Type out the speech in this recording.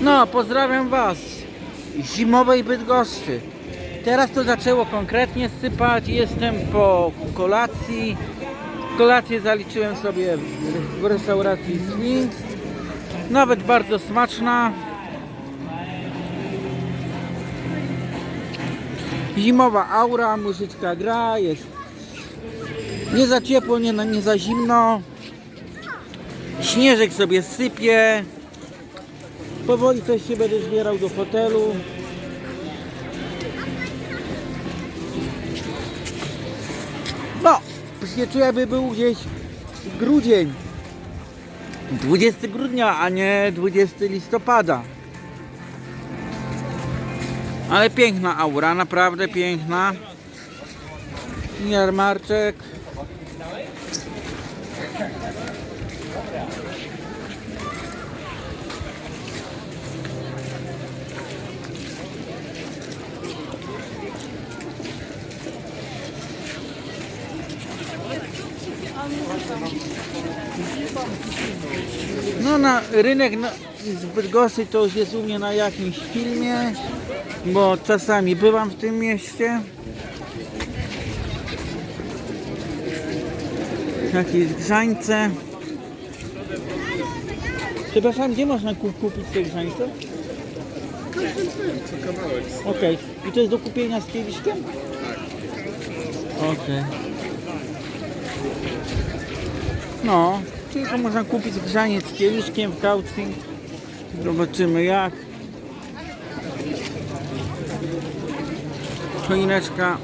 No, pozdrawiam Was zimowej Bydgoszczy. Teraz to zaczęło konkretnie sypać. Jestem po kolacji. Kolację zaliczyłem sobie w- restauracji Sphinx. Nawet bardzo smaczna. Zimowa aura, muzyczka gra, jest nie za ciepło, nie, nie za zimno. Śnieżek sobie sypie. Powoli coś się będę zbierał do hotelu. No, nie czuję, jakby był gdzieś grudzień. 20 grudnia, a nie 20 listopada. Ale piękna aura, naprawdę piękna. Jarmarczek. No na rynek na, z Bydgoszczy to już jest u mnie na jakimś filmie, bo czasami bywam w tym mieście. Jakieś grzańce. Przepraszam, gdzie można ku- kupić te grzańce? Okej. I to jest do kupienia z kieliszkiem? Okej. No, to można kupić grzaniec z kieliszkiem w kaucji. Zobaczymy jak. Choineczka